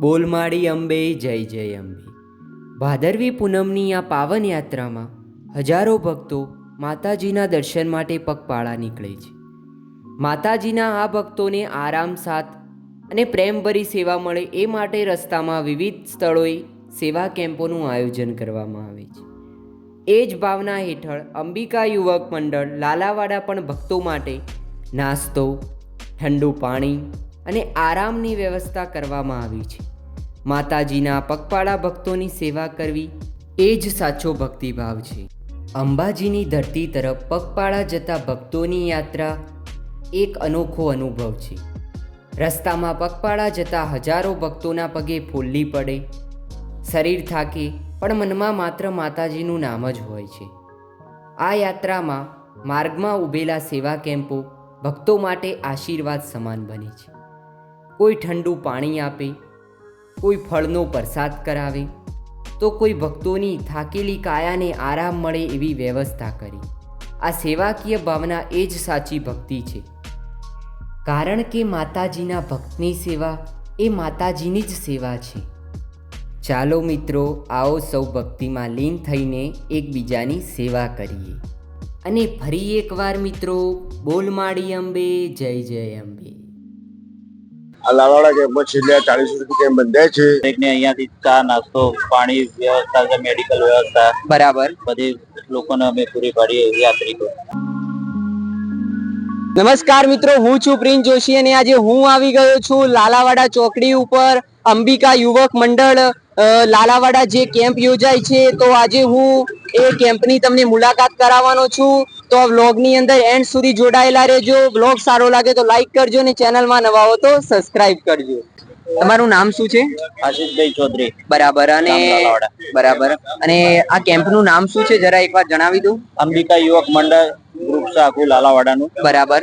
બોલમાળી અંબે જય જય અંબે. ભાદરવી પૂનમની આ પાવન યાત્રામાં હજારો ભક્તો માતાજીના દર્શન માટે પગપાળા નીકળે છે. માતાજીના આ ભક્તોને આરામ, સાથ અને પ્રેમભરી સેવા મળે એ માટે રસ્તામાં વિવિધ સ્થળોએ સેવા કેમ્પોનું આયોજન કરવામાં આવે છે. એ જ ભાવના હેઠળ અંબિકા યુવક મંડળ લાલાવાડા પણ ભક્તો માટે નાસ્તો, ઠંડુ પાણી અને આરામની વ્યવસ્થા કરવામાં આવી છે. માતાજીના પગપાળા ભક્તોની સેવા કરવી એ જ સાચો ભક્તિભાવ છે. અંબાજીની ધરતી તરફ પગપાળા જતા ભક્તોની યાત્રા એક અનોખો અનુભવ છે. રસ્તામાં પગપાળા જતા હજારો ભક્તોના પગે ફૂલ્લી પડે. શરીર થાકે, પણ મનમાં માત્ર માતાજીનું નામ જ હોય છે. આ યાત્રામાં માર્ગમાં ઊભેલા સેવા કેમ્પો ભક્તો માટે આશીર્વાદ સમાન બને છે. કોઈ ઠંડુ પાણી આપે, કોઈ ફળનો પ્રસાદ કરાવે, તો કોઈ ભક્તોની થાકેલી કાયાને આરામ મળે એવી વ્યવસ્થા કરી. આ સેવાકીય ભાવના એ જ સાચી ભક્તિ છે. કારણ કે માતાજીના ભક્તની સેવા એ માતાજીની જ સેવા છે. ચાલો મિત્રો, આવો સૌ ભક્તિમાં લીન થઈને એકબીજાની સેવા કરીએ. અને ફરી એકવાર મિત્રો, બોલમાળી અંબે, જય જય અંબે. લાલાવાડા કેમ્પમાં છેલ્લે ચાલીસ રૂપિયા કેમ્પ બંધાય છે? દરેકને અહીંયાથી ચા નાસ્તો પાણી વ્યવસ્થા છે મેડિકલ વ્યવસ્થા. બરાબર. બધી લોકોને અમે પૂરી પાડીએ યાત્રિકો નમસ્કાર મિત્રો હું છું પ્રિન્સ જોશી અને આજે હું આવી ગયો છું લાલાવાડા ચોકડી ઉપર અંબિકા યુવક મંડળ લાલાવાડા જે કેમ્પ યોજાય છે તો આજે હું એ કેમ્પની તમને મુલાકાત કરાવવાનો છું. તો વ્લોગની અંદર એન્ડ સુધી જોડાયેલા રહેજો. વ્લોગ સારો લાગે તો લાઈક કરજો અને ચેનલમાં નવા હો તો સબસ્ક્રાઇબ કરજો. તમારું નામ શું છે? આશીષભાઈ ચૌધરી. બરાબર અને બરાબર. અને આ કેમ્પનું નામ શું છે? જરા એકવાર જણાવી દઉં અંબિકા યુવક મંડળ ગ્રુપ છે આખું લાલાવાડાનું. બરાબર.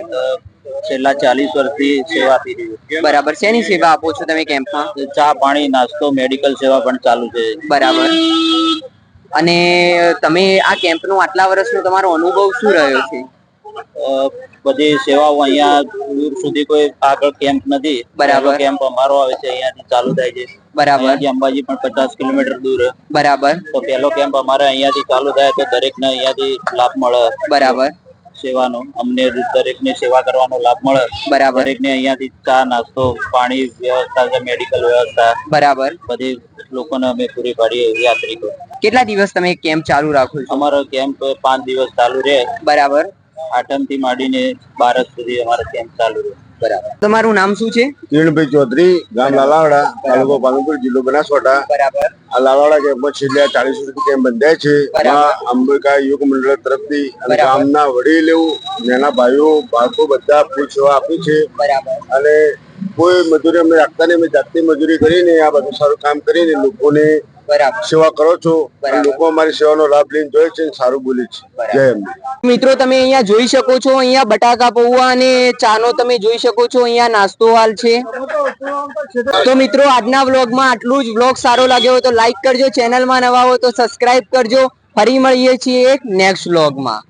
છેલ્લા ચાલીસ વર્ષથી સેવા આપી રહ્યું છે. બરાબર. શેની સેવા આપો છો તમે કેમ્પમાં? ચા પાણી નાસ્તો મેડિકલ સેવા પણ ચાલુ છે. બરાબર. અને તમે આ કેમ્પનો આટલા વર્ષનો તમારો અનુભવ શું રહ્યો છે? બધી સેવાઓ અહીંયા દૂર સુધી કોઈ આગળ કેમ્પ નથી. બરાબર. કેમ્પ અમારો આવે છે અહીંયાથી ચાલુ થાય છે. બરાબર. અંબાજી પણ પચાસ કિલોમીટર દૂર. બરાબર. તો પહેલો કેમ્પ અમારે અહીંયાથી ચાલુ થાય તો દરેકને અહીંયાથી લાભ મળે. બરાબર. સેવાનો અમને દરેકને સેવા કરવાનો લાભ મળે. બરાબર. દરેકને અહીંયાથી ચા નાસ્તો પાણી વ્યવસ્થા છે મેડિકલ વ્યવસ્થા. બરાબર. બધી લોકોને અમે પૂરી પાડીએ યાત્રિકો. કેટલા દિવસ તમે કેમ્પ ચાલુ રાખો છો? અમારો કેમ્પ પાંચ દિવસ ચાલુ રહે. બરાબર. આઠમથી માંડીને બારસ સુધી અમારો કેમ્પ ચાલુ રહે. બરાબર. તમારું નામ શું છે? કિરણભાઈ ચૌધરી ગામ લાલાવાડા તાલુકો પાલનપુર જિલ્લો બનાસકાંઠા. બરાબર. આ લાલાવાડા કેમ્પમાં છેલ્લે ચાલીસ રૂપિયા કેમ્પ બંધાય છે. એમાં અંબિકા યુગ મંડળ તરફથી અને. ગામના વડીલો નાના ભાઈઓ બાળકો બધા પૂછવા આપી છે. બરાબર. અને કોઈ મજૂરી અમે રાખતા નહીં અમે જાતે મજૂરી કરીને આ બધું સારું કામ કરીને લોકોને સેવા કરો છો લોકો અમારી સેવાનો લાભ લઈને જોયે છે સારું બોલે છે. જય મિત્રો તમે અહીંયા જોઈ શકો છો અહીંયા બટાકા પૌવા અને ચાનો તમે જોઈ શકો છો અહીંયા નાસ્તો હાલ છે. તો મિત્રો આજના વ્લોગમાં આટલું જ. વ્લોગ સારો લાગ્યો હોય તો લાઈક કરજો ચેનલમાં નવા હોય તો સબસ્ક્રાઈબ કરજો. ફરી મળીએ છીએ એક નેક્સ્ટ વ્લોગમાં.